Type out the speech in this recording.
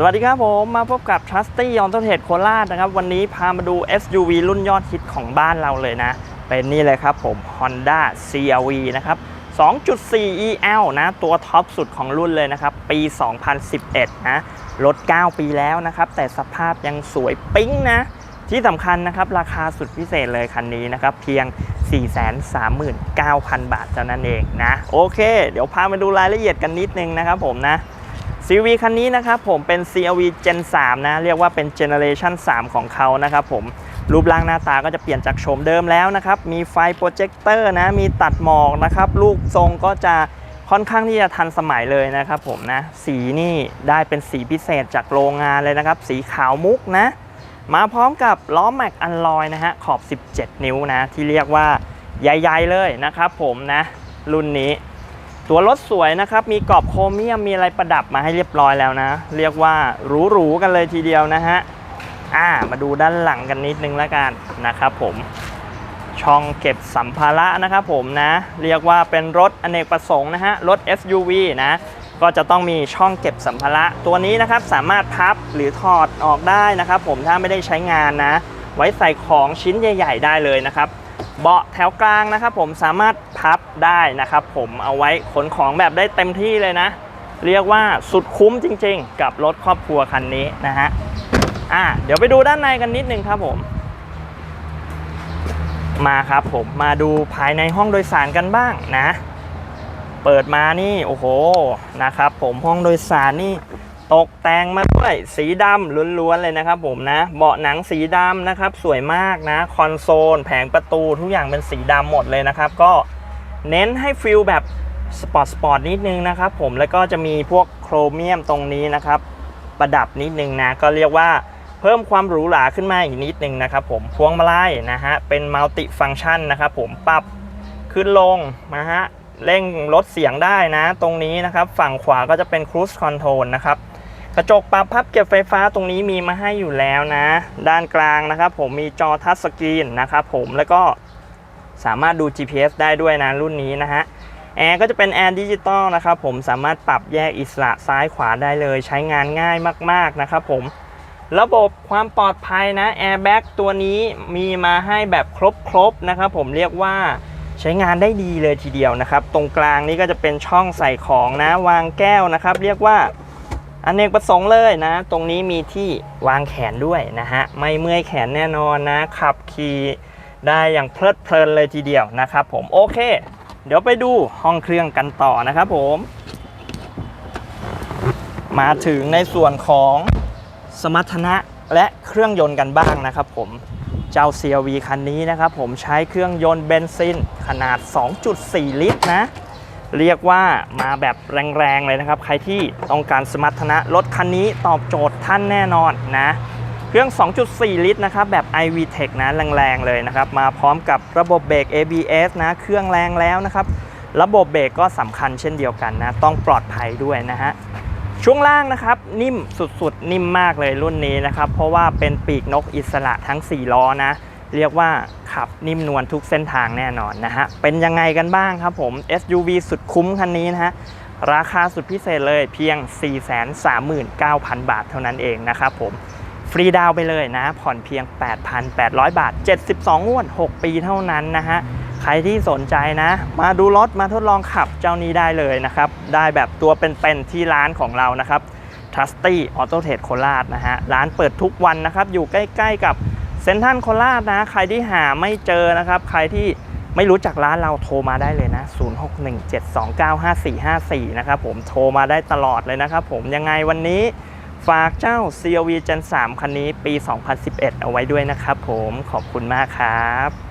สวัสดีครับผมมาพบกับ Trusty on t o t e d โคราชนะครับ วันนี้พามาดู SUV รุ่นยอดฮิตของบ้านเราเลยนะ เป็นนี่เลยครับผม Honda CRV นะครับ 2.4 EL นะ ตัวท็อปสุดของรุ่นเลยนะครับ ปี 2011 นะรถ 9 ปีแล้วนะครับ แต่สภาพยังสวยปิ๊งนะ ที่สำคัญนะครับ ราคาสุดพิเศษเลยคันนี้นะครับ เพียง 439,000 บาทเท่านั้นเองนะ โอเค เดี๋ยวพามาดูรายละเอียดกันนิดนึงนะครับผมนะ CRV คันนี้นะครับผมเป็น CRV Gen 3 นะ เรียกว่าเป็น Generation 3 ของเขานะครับผมรูปร่างหน้าตาก็จะเปลี่ยนจากโฉมเดิมแล้วนะครับ มีไฟโปรเจคเตอร์นะ มีตัดหมอกนะครับ ลูกทรงก็จะค่อนข้างที่จะทันสมัยเลยนะครับผมนะ สีนี่ได้เป็นสีพิเศษจากโรงงานเลยนะครับ สีขาวมุกนะ มาพร้อมกับล้อแม็กอันลอยนะฮะ ขอบ 17 นิ้วนะ ที่เรียกว่าใหญ่ๆเลยนะครับผมนะ รุ่นนี้ ตัวรถสวยนะครับ มีกรอบโครเมียม มีอะไรประดับมาให้เรียบร้อยแล้วนะ เรียกว่าหรูๆกันเลยทีเดียวนะฮะ อ่า มาดูด้านหลังกันนิดนึงแล้วกันนะครับผม ช่องเก็บสัมภาระนะครับผมนะ เรียกว่าเป็นรถอเนกประสงค์นะฮะ รถ SUV นะ ก็จะต้องมีช่องเก็บสัมภาระ ตัวนี้นะครับสามารถพับหรือถอดออกได้นะครับผม ถ้าไม่ได้ใช้งานนะ ไว้ใส่ของชิ้นใหญ่ ๆ ได้เลยนะครับ เบาะแถวกลางนะครับผมสามารถพับได้นะครับผมเอาไว้ขนของแบบได้เต็มที่เลยนะ เรียกว่าสุดคุ้มจริงๆ กับรถครอบครัวคันนี้นะฮะอ่าเดี๋ยวไปดูด้านในกันนิดนึงครับผม มาครับผมมาดูภายในห้องโดยสารกันบ้างนะ เปิดมานี่โอ้โหนะครับผมห้องโดยสารนี่ ตกแต่งมาด้วยสีดำล้วนๆเลยนะครับผมนะ เบาะหนังสีดำนะครับ สวยมากนะคอนโซล แผงประตูทุกอย่างเป็นสีดำหมดเลยนะครับ ก็เน้นให้ฟิลแบบสปอร์ตสปอร์ตนิดนึงนะครับผมแล้วก็จะมีพวกโครเมียมตรงนี้นะครับ ประดับนิดนึงนะ ก็เรียกว่าเพิ่มความหรูหราขึ้นมาอีกนิดนึงนะครับผมพวงมาลัยนะฮะเป็นมัลติฟัง c t ชันนะครับผมปรับขึ้นลงนะฮะเร่งลดเสียงได้นะ ตรงนี้นะครับ ฝั่งขวาก็จะเป็น Cruise Control นะครับ กระจกปรับพับเก็บไฟฟ้าตรงนี้มีมาให้อยู่แล้วนะ ด้านกลางนะครับ ผมมีจอทัชสกรีนนะครับผมแล้วก็สามารถดู GPS ได้ด้วยนะรุ่นนี้นะฮะแอร์ก็จะเป็นแอร์ดิจิตอลนะครับผมสามารถปรับแยกอิสระซ้ายขวาได้เลย ใช้งานง่ายมาก ๆ นะครับผมระบบความปลอดภัยนะแอร์แบ็กตัวนี้มีมาให้แบบครบๆนะครับผมเรียกว่าใช้งานได้ดีเลยทีเดียวนะครับ ตรงกลางนี้ก็จะเป็นช่องใส่ของนะวางแก้วนะครับ เรียกว่า อนเนกประสงค์เลยนะ ตรงนี้มีที่วางแขนด้วยนะฮะ ไม่เมื่อยแขนแน่นอนนะ ขับขี่ได้อย่างเพลิดเพลินเลยทีเดียวนะครับผม โอเค เดี๋ยวไปดูห้องเครื่องกันต่อนะครับผม มาถึงในส่วนของสมรรถนะและเครื่องยนต์กันบ้างนะครับผมเจ้า CRV คันนี้นะครับผมใช้เครื่องยนต์เบนซินขนาด 2.4 ลิตรนะ เรียกว่ามาแบบแรงๆเลยนะครับ ใครที่ต้องการสมรรถนะรถคันนี้ตอบโจทย์ท่านแน่นอนนะ เครื่อง 2.4 ลิตรนะครับ แบบ iVTEC นะแรงๆเลยนะครับ มาพร้อมกับระบบเบรก ABS นะ เครื่องแรงแล้วนะครับ ระบบเบรกก็สำคัญเช่นเดียวกันนะ ต้องปลอดภัยด้วยนะฮะช่วงล่างนะครับนิ่มสุดๆ นิ่มมากเลยรุ่นนี้นะครับ เพราะว่าเป็นปีกนกอิสระทั้ง 4 ล้อนะ เรียกว่า ขับนิ่มนวลทุกเส้นทางแน่นอนนะฮะ เป็นยังไงกันบ้างครับผม SUV สุดคุ้มคันนี้นะฮะ ราคาสุดพิเศษเลยเพียง 439,000 บาทเท่านั้นเองนะครับผม ฟรีดาวน์ไปเลยนะ ผ่อนเพียง 8,800 บาท 72งวด 6 ปีเท่านั้นนะฮะ ใครที่สนใจนะ มาดูรถมาทดลองขับเจ้านี้ได้เลยนะครับ ได้แบบตัวเป็นๆที่ร้านของเรานะครับ Trusty Auto Trade โคราชนะฮะ ร้านเปิดทุกวันนะครับ อยู่ใกล้ ๆ กับ เซนทันโคราชนะ ใครที่หาไม่เจอนะครับ ใครที่ไม่รู้จักร้านเราโทรมาได้เลยนะ 0617295454 นะครับผมโทรมาได้ตลอดเลยนะครับผมยังไงวันนี้ฝากเจ้า CRV Gen 3 คันนี้ปี 2011 เอาไว้ด้วยนะครับผมขอบคุณมากครับ